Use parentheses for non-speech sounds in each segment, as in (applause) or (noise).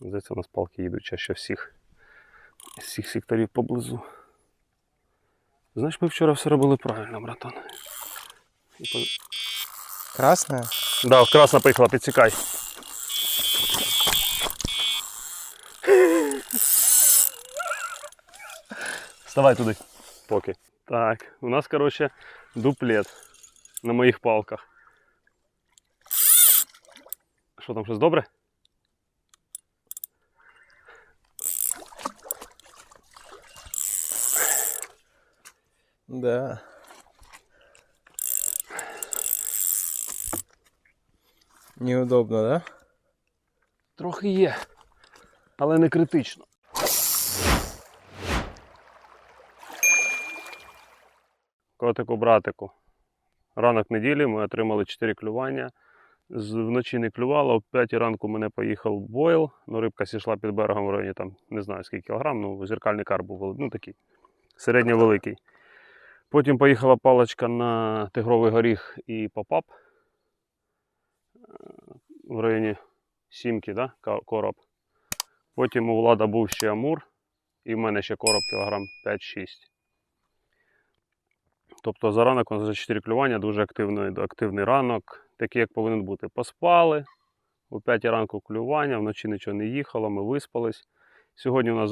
Здається, у нас палки їдуть чаще всіх з всіх секторів поблизу. Знаєш, ми вчора все робили правильно, братан. І по- Красная? Да, красна поїхала, підсікай. Вставай туди. Поки. Так, у нас, коротше, дуплет на моїх палках. Що там, щось добре? Да. Неудобно, да? Трохи є, але не критично. Котику, братику. Ранок неділі ми отримали 4 клювання. Вночі не клювало, о 5 ранку мене поїхав бойл. Ну, рибка сішла під берегом в районі там, не знаю скільки кілограм, ну зеркальний карп був ну, такий середньовеликий. Потім поїхала паличка на тигровий горіх і попап Е, в районі сімки, да? короб. Потім у Влада був ще амур, і в мене ще короб кілограм 5-6. Тобто за ранок за 4 клювання, дуже активний, активний ранок, такий, як повинен бути. Поспали, о 5 ранку клювання, вночі нічого не їхало, ми виспались. Сьогодні у нас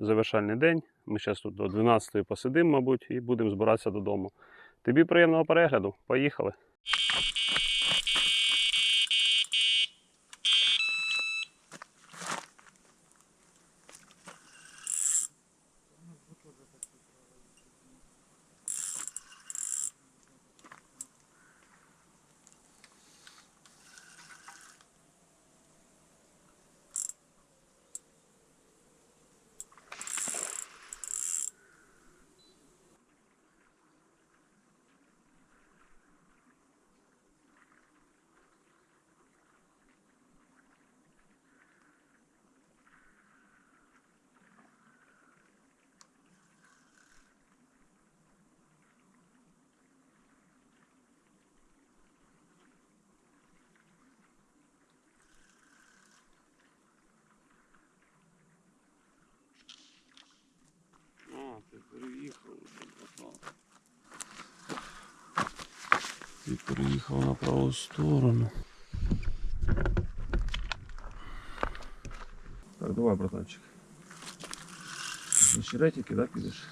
завершальний день. Ми зараз тут до 12 посидимо, мабуть, і будемо збиратися додому. Тобі приємного перегляду. Поїхали. Ти переїхав на праву сторону. Так, давай, братанчик. На щеретики, да, підеш?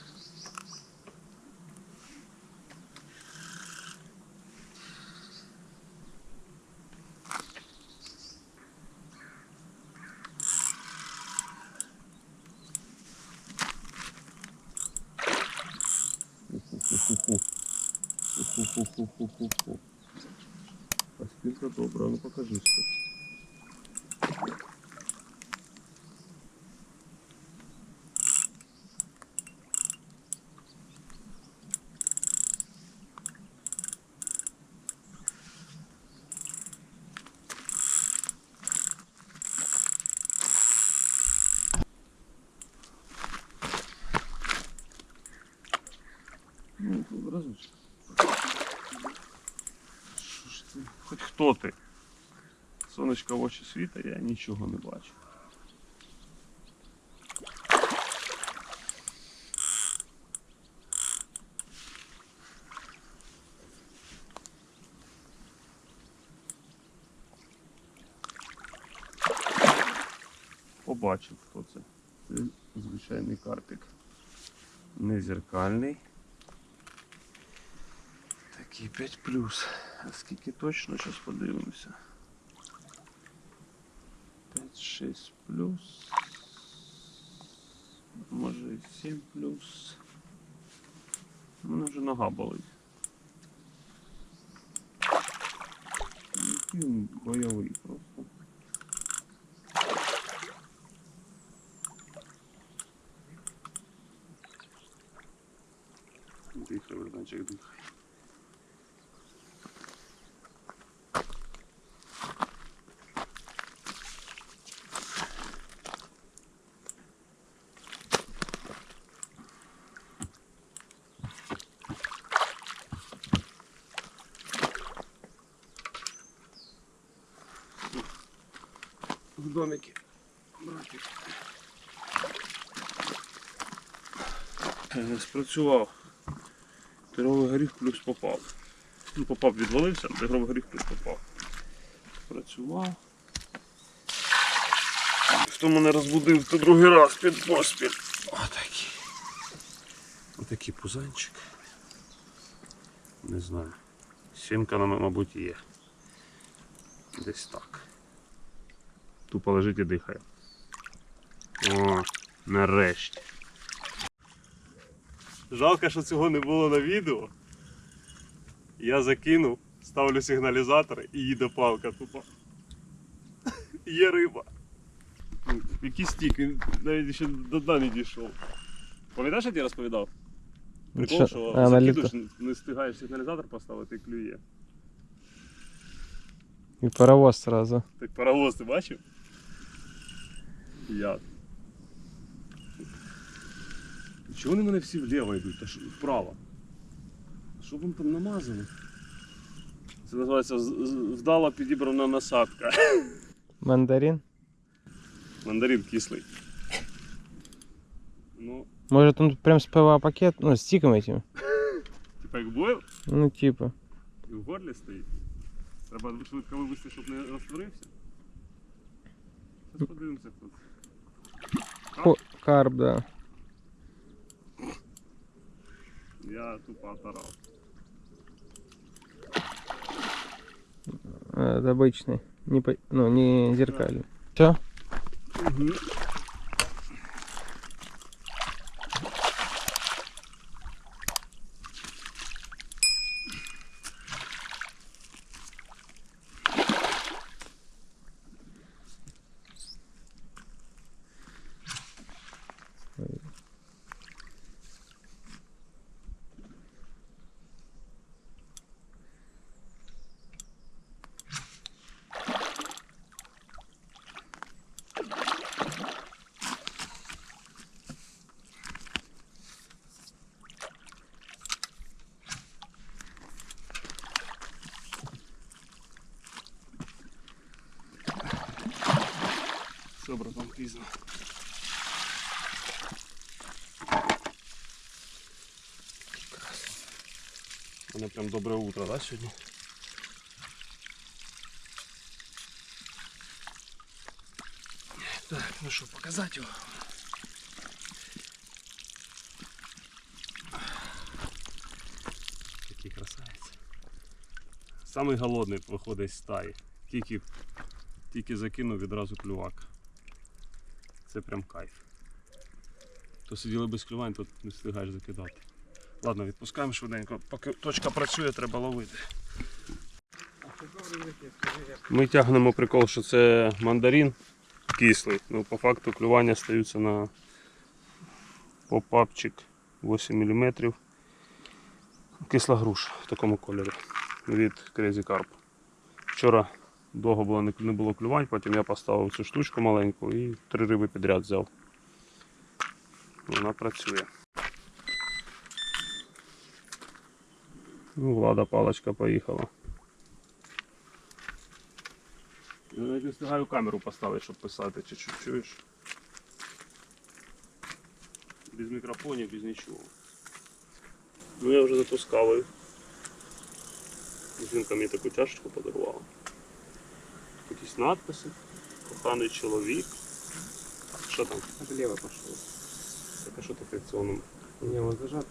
Хто ти? Сонечко в очі світа, я нічого не бачу. Побачив, хто це. Це звичайний картик. Не зеркальний. Такий 5 плюс. Скільки точно зараз подивимося. 5-6 плюс. Може і 7 плюс. У мене вже нога болить. Він бойовий просто. Дихай, братанчик, дихай. В домике. Братик. Е, Спрацював. Тигровий горіх плюс попав. Ну, попав відвалився, тигровий горіх плюс попав. Спрацював. Хто мене розбудив, то другий раз під поспіль. Отакий. Отакий пузанчик. Не знаю. Сімка, нам, мабуть, є. Десь так. Тупо лежить і дихає. О, нарешті. Жалко, що цього не було на відео. Я закинув, ставлю сигналізатор і їде палка тупо. (laughs) Є риба. Який стік, він навіть ще до дна не дійшов. Пам'ятаєш, я тобі розповідав? Прикол, Що? що А, закидуєш, не встигаєш сигналізатор поставити і клює. І паровоз сразу. Так паровоз ти бачив? Я. Чого вони мене всі вліво йдуть, та що вправо? Що вам там намазали? Це називається з- з- вдало підібрана насадка. (laughs) Мандарин. Мандарин кислий. Ну, Може там прям з ПВА пакет, ну, з тиком этим. (laughs) типа як бойл Ну, типа. і в горлі стоїть. Треба швидко вивести, щоб не розтворився. Зараз подивимося тут. О, карп, да. Я тупо оторав. Э, Это обычный. Не по... Ну, не зеркальный. Все? Угу. Все, братан, пізно. У мене прям добре утро, да, сьогодні? Так, ну що, показати його? Який красавець. Самий голодний виходить з стаї. Тільки, тільки закинув відразу клювак. Це прям кайф. То сиділи без клювань, тут не встигаєш закидати. Ладно, відпускаємо швиденько. Поки точка працює, треба ловити. Ми тягнемо прикол, що це мандарин кислий. Ну, по факту клювання стаються на попапчик 8 мм. Кисла груша в такому кольорі від Crazy Carp. Вчора довго було не, було клювань, потім я поставив цю штучку маленьку і три риби підряд взяв. Вона працює. Ну, влада паличка поїхала. Я навіть не встигаю камеру поставити, щоб писати, чи чу- чуєш. Без мікрофонів, без нічого. Ну я вже запускав. Жінка мені таку чашечку подарувала. Якісь надписи. Коханий чоловік. Що там? Влево пошел. Так а що ти фрикціоном? Не, он зажат.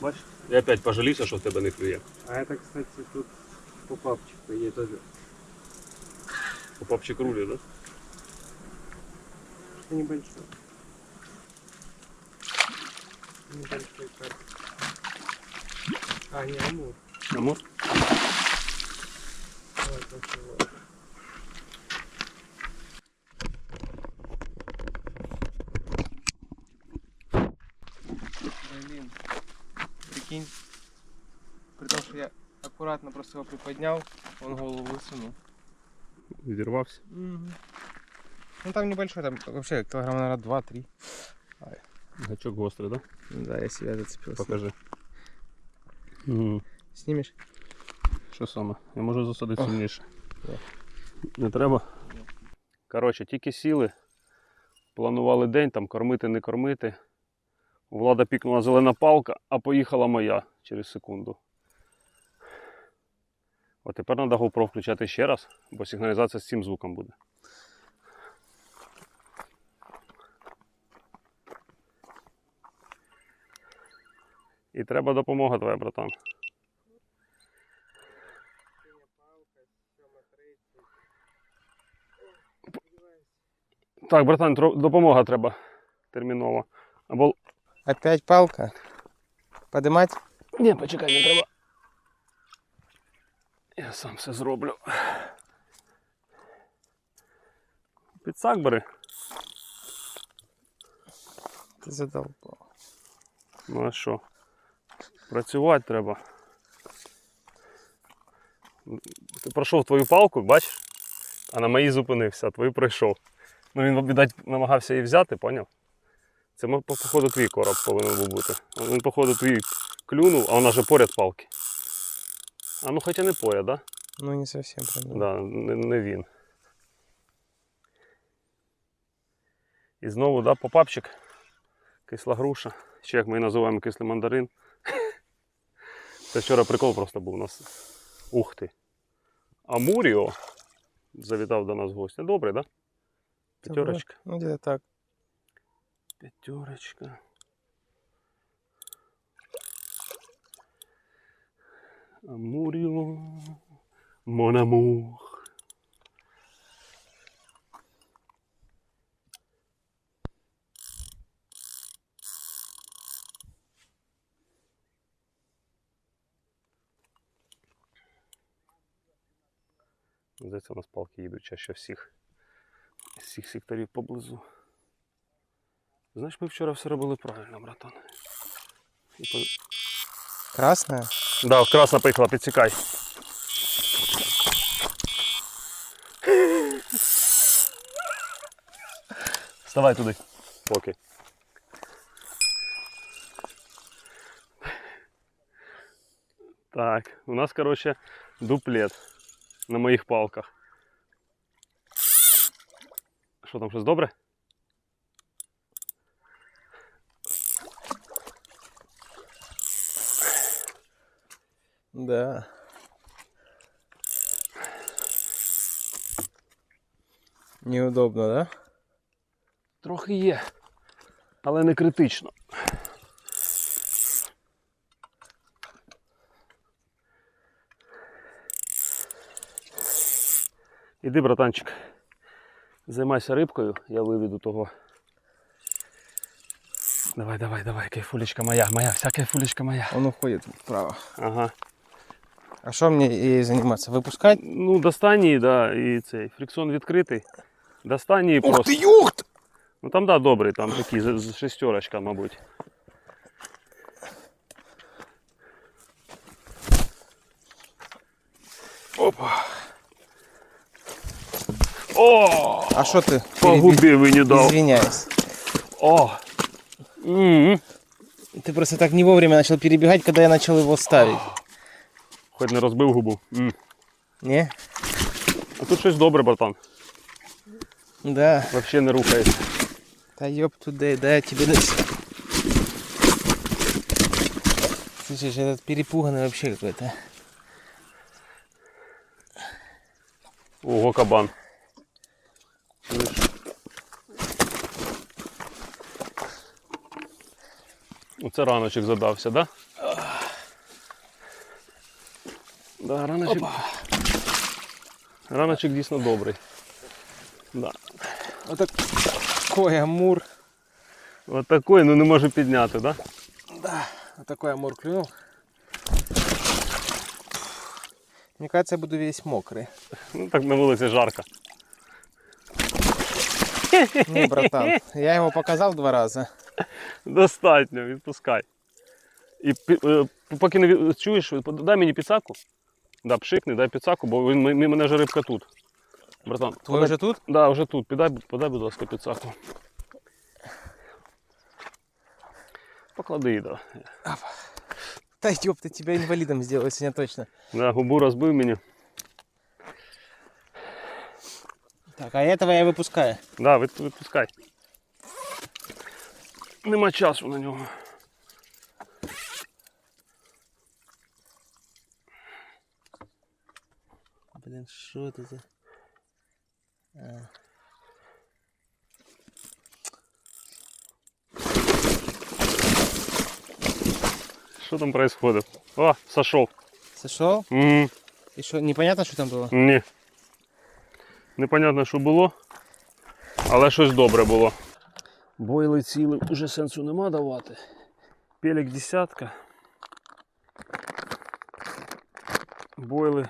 Бачиш? Я опять пожалівся, що в тебе не клює. А это, кстати, тут попапчик есть тоже. Попапчик рулі, да? Небольшой. Небольшой карп. А, не, амур. Пошел. Блин, прикинь. При том, что я аккуратно просто его приподнял, он голову высунул. Відірвався. Ну там небольшой, там вообще килограмм, наверное, 2-3. Гачок гострий, да? Да, я себя зацепился. Покажи. Угу. Снимешь? Що саме? Я можу засадити сильніше. Не треба. Коротше, тільки сіли, планували день, там кормити, не кормити. У Влада пікнула зелена палка, а поїхала моя через секунду. От тепер треба GoPro включати ще раз, бо сигналізація з цим звуком буде. І треба допомога твоя, братан. Так, братан, допомога треба терміново. Або. Опять палка. Подимать? Ні, почекай, не треба. Я сам все зроблю. Підсак бери. Ти задолбав. Ну а що? Працювати треба. Ти пройшов твою палку, бачиш? А на моїй зупинився, а твою пройшов. Ну він, віддать, намагався її взяти, поняв? Це походу твій короб повинен був бути. Він, походу, твій клюнув, а вона же поряд палки. А ну хоча не поряд, да? Ну не совсем правда. Да, не, не він. І знову, да, попапчик. Кисла груша. Ще як ми її називаємо кислий мандарин. Це вчора прикол просто був у нас. Ух ти. Амуріо завітав до нас в гості. Добре, да? П'ятерочка. Ну где-то так. П'ятерочка. Амуріо. Монамур. Здається, у нас палки їдуть чаще всіх. З всіх секторів поблизу. Знаєш, ми вчора все робили правильно, братан. І по- Красная? Да, красна поїхала, підсікай. Вставай туди. Поки. Так, у нас, короче, дуплет на моїх палках. Що там, щось добре? Да. Неудобно, да? Трохи є, але не критично. Іди, братанчик. Займайся рибкою, я виведу того. Давай, давай, давай, кайфулечка моя, моя, вся кайфулечка моя. Он уходит вправо. Ага. А что мне ей заниматься? Выпускать? Ну, достань її, да, і цей фрикціон відкритий. Достань її просто. юхт! Ну там да, добрий, там такий з, з шестерочка, мабуть. Опа. О! А что ты? По переби- губі ви не дав. Извиняюсь. О! М. Ты просто так не вовремя начал перебегать, когда я начал его ставить. Хоч не розбив губу. М. Не? А тут щось добре, братан. Да. Взагалі не рухається. Да ёб туда, да я тебе дать. Слышишь, этот перепуганный вообще какой-то. Ого, кабан. Оце раночок задався, да? Да, раночок. Раночок дійсно добрий. Да. Вот так. Такой амур. От такий, ну не може підняти, да? Да, вот такой амур клюнул. Мне кажется, я буду весь мокрый. Ну так на вулиці жарко. Не, братан, я ему показал два раза. Достатньо, відпускай. І пі- е, поки не від- чуєш, дай мені підсаку. Да, пшикни, дай підсаку, бо він, м- мене же рибка тут. Братан, Твой подай- уже тут? Да, вже тут. Подай, подай, будь ласка, підсаку. Поклади її, да. Да ёпта, тебя инвалидом сделаю сегодня точно. Да, губу розбив мені. Так, а этого я выпускаю. Да, від- відпускай. Нема часу на нього. Блин, что это за... А. Що там происходит? О, сошов. Сошел? М, И что, непонятно, что там было? Ні. Непонятно, що було, але щось добре було. Бойли ціли вже сенсу нема давати. Пелік десятка. Бойли.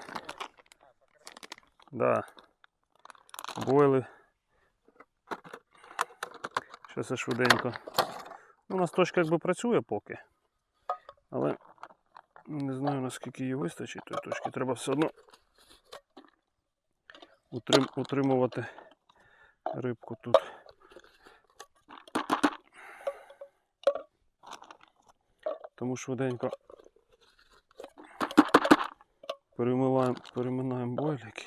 Да. Бойли. Щось я швиденько. Ну, у нас точка якби працює поки. Але не знаю наскільки її вистачить тої точки. Треба все одно утрим, утримувати рибку тут. Тому швиденько перемиваємо, переминаємо бойлики.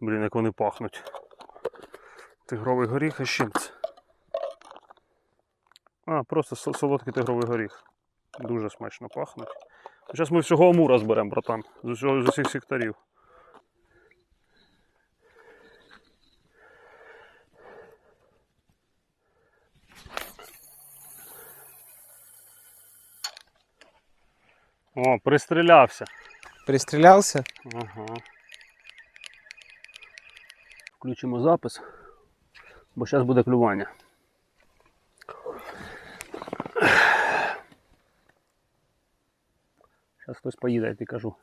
Блін, як вони пахнуть. Тигровий горіх, з чим це? А, просто солодкий тигровий горіх. Дуже смачно пахнуть. Зараз ми всього амура зберемо, братан. З усіх секторів. О, пристрілявся. Пристрелялся? Ага. Включимо запис, бо зараз буде клювання. Зараз хтось поїде, я тобі кажу.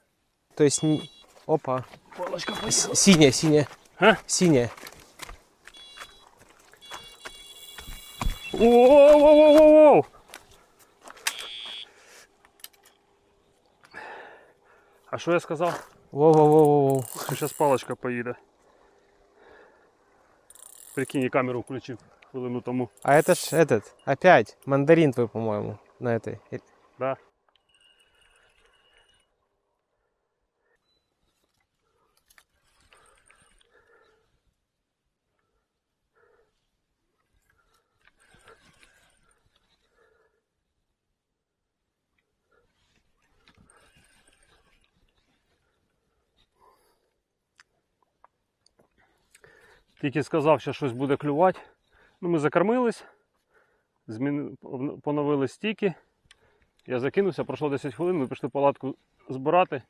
То есть... н- Опа. Палочка С- Синяя, синяя. А? Синяя. Воу-воу-воу-воу-воу! А що я сказав? Воу-воу-воу-воу. Що зараз палочка поїде. Прикинь, я камеру включив хвилину тому. А это ж этот, опять, мандарин твой, по-моему, на этой. Э, Да. Тільки сказав, що щось буде клювати. Ну, ми закормились, зміни... поновили стіки. Я закинувся, пройшло 10 хвилин, ми пішли палатку збирати.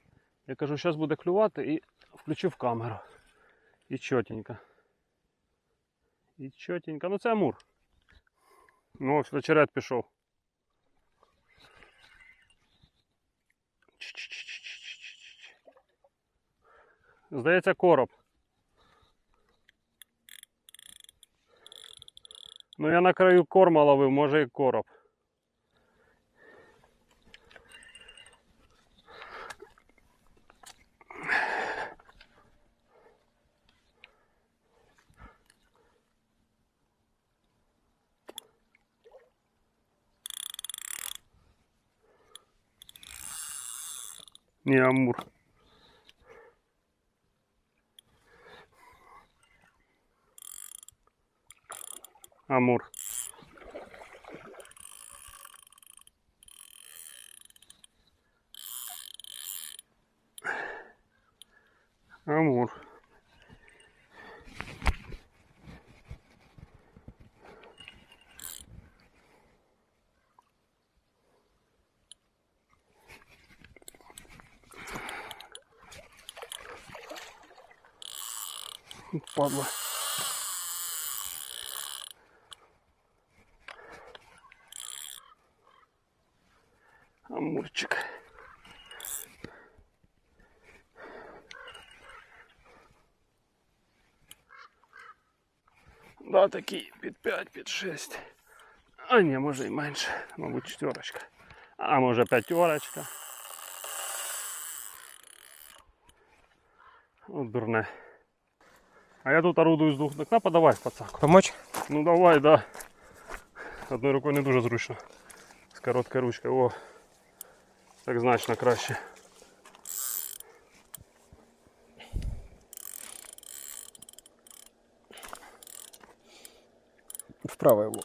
Я кажу, зараз буде клювати і включив камеру. І чотенько. І чотенько. Ну це амур. Ну ось очеред пішов. Здається, короб. Ну я на краю корма ловив, може і короб. Не амур. Амур. Амур. Падла. Да, такий під 5, під 6. А ні, може і менше. Мабуть, четверочка. А може п'ятерочка. От дурне. А я тут орудую з двох ног. подавай пацаку. Помочь? Ну давай, да. Одною рукою не дуже зручно. З короткою ручкою. О. Так значно краще. Вправо его.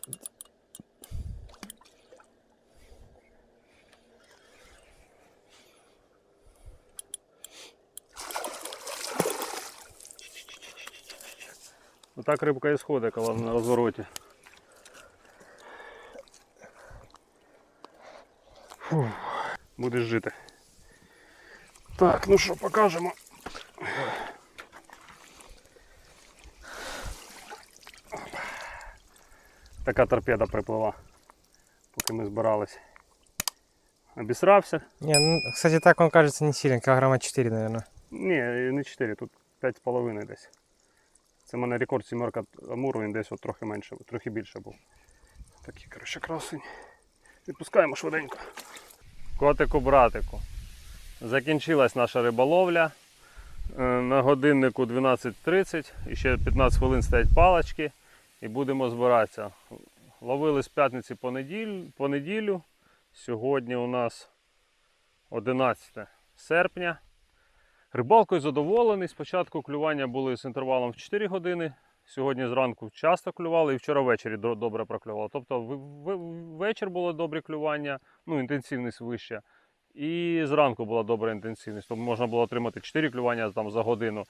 Отак рибка і сходить, коли на розвороті. Фух, будеш жити. Так, ну що, покажемо. Така торпеда приплила, поки ми збирались. Обісрався. Не, ну, кстати, так он кажется не сильно, килограмма 4, наверное. Ні, не 4, тут 5,5 десь. Це в мене рекорд сімерка Амуру, він десь от трохи менше, трохи більше був. Такий, коротше, красень. Відпускаємо швиденько. Котику, братику. Закінчилась наша риболовля. Е, На годиннику 12.30 і ще 15 хвилин стоять палочки і будемо збиратися. Ловили з п'ятниці по неділю. Сьогодні у нас 11 серпня. Рибалкою задоволений. Спочатку клювання були з інтервалом в 4 години. Сьогодні зранку часто клювали і вчора ввечері добре проклювало. Тобто в- в- було добре клювання, ну інтенсивність вища. І зранку була добра інтенсивність. Тобто можна було отримати 4 клювання там, за годину.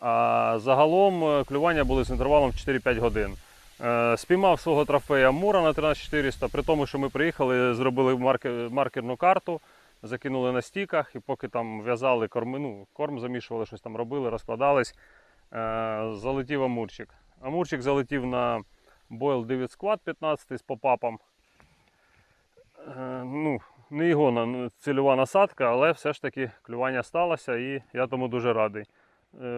А загалом е, клювання були з інтервалом 4-5 годин. Е, Спіймав свого трофея Мура на 13400, при тому, що ми приїхали, зробили маркерну карту закинули на стіках, і поки там в'язали корми, ну, корм замішували, щось там робили, розкладались, е, залетів амурчик. Амурчик залетів на Boil David Squad 15 з попапом. Е, ну, не його цільова насадка, але все ж таки клювання сталося і я тому дуже радий.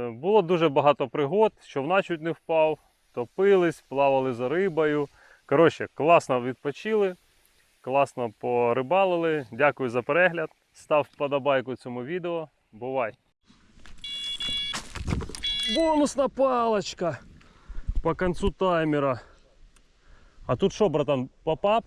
Було дуже багато пригод, човна чуть не впав, топились, плавали за рибою. Коротше, класно відпочили. Класно порибалили. Дякую за перегляд. Став вподобайку цьому відео. Бувай! Бонусна палочка по концу таймера. А тут що, братан, попап?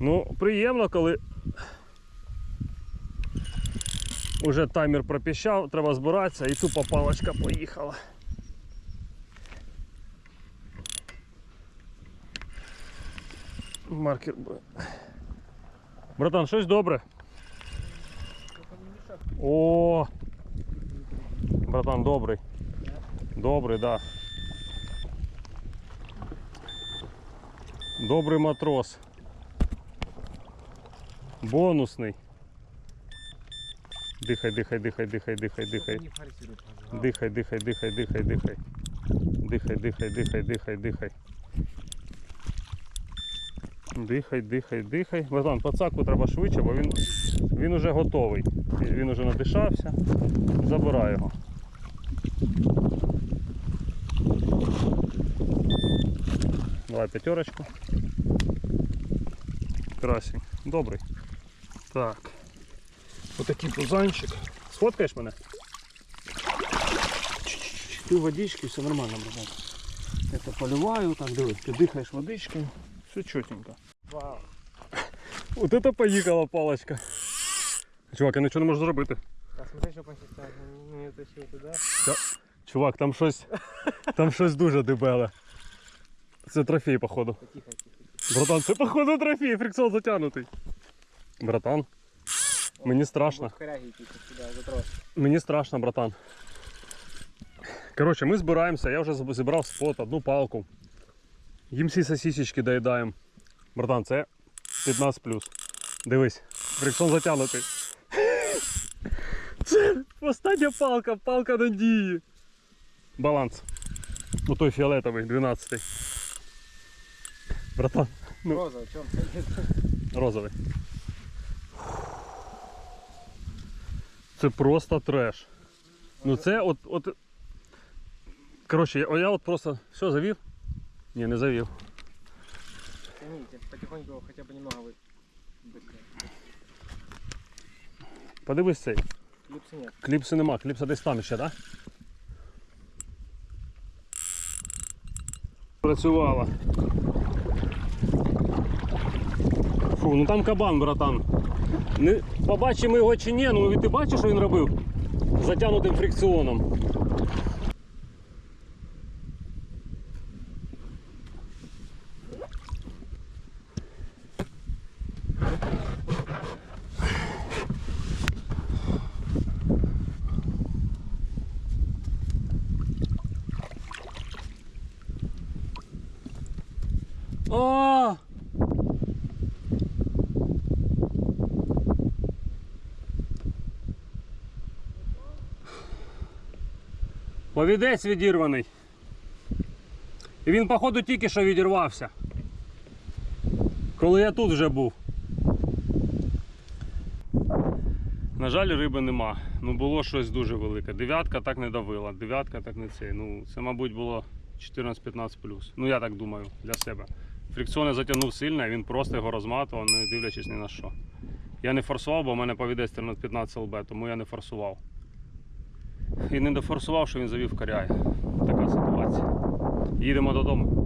Ну, приємно, коли Уже таймер пропіщав, треба збиратися і тупо палочка поїхала. Маркер буде. Братан, щось добре. О! Братан, добрий. Добрий, да. Добрий матрос. Бонусний. Дихай, дихай, дихай, дихай, дихай, дихай. Дихай, дихай, дихай, дихай, дихай. Дихай, дихай, дихай, дихай, дихай. Дихай, дихай, дихай. Братан, пацаку треба швидше, бо він, він уже готовий. Він уже надишався. Забирай його. Давай п'ятерочку. Красень. Добрий. Так. Отакий пузанчик. Сфоткаєш мене? Ти водички, все нормально, братан. Я то поливаю, так диви, ти дихаєш водичкою, все чотенько. Вау. От это поїхала палочка. Чувак, я нічого не можу зробити. А смотри, он сейчас не утащил туда. Чувак, там щось. Там щось дуже дебеле. Це трофей, походу. Тихо, тихо. Братан, це походу трофей, фрикціон затягнутий. Братан, мені страшно. Мені страшно, братан. Коротше, ми збираємося, я вже зібрав спот, одну палку. Їм всі сосісечки доїдаємо. Братан, це 15 Дивись, фриксон затягнутий. Це остання палка, палка надії. Баланс. Ну той фіолетовий, 12 Братан, Ну. Роза, в чем? розовий. Це просто треш. Ну це от. от... Коротше, я, я от просто. Все, завів? Ні, не завів. Тяните, потихоньку его хотя бы немного вы... быстрее. Подивись цей. Клипса нет. Кліпси нема, кліпса десь там ще, так? Працювала. Фу, ну там кабан, братан. Не, побачимо його чи ні, ну ти бачиш, що він робив? Затягнутим фрикціоном. А! Повідець відірваний. І він, походу, тільки що відірвався. Коли я тут вже був. На жаль, риби нема. Ну було щось дуже велике. Дев'ятка так не давила, дев'ятка так не цей. Ну, це, мабуть, було 14-15 Ну я так думаю, для себе. Фрикціон затягнув сильно, він просто його розматував, не дивлячись ні на що. Я не форсував, бо в мене повідець 15 ЛБ, тому я не форсував. І не дофорсував, що він завів коряє. Така ситуація. Їдемо додому.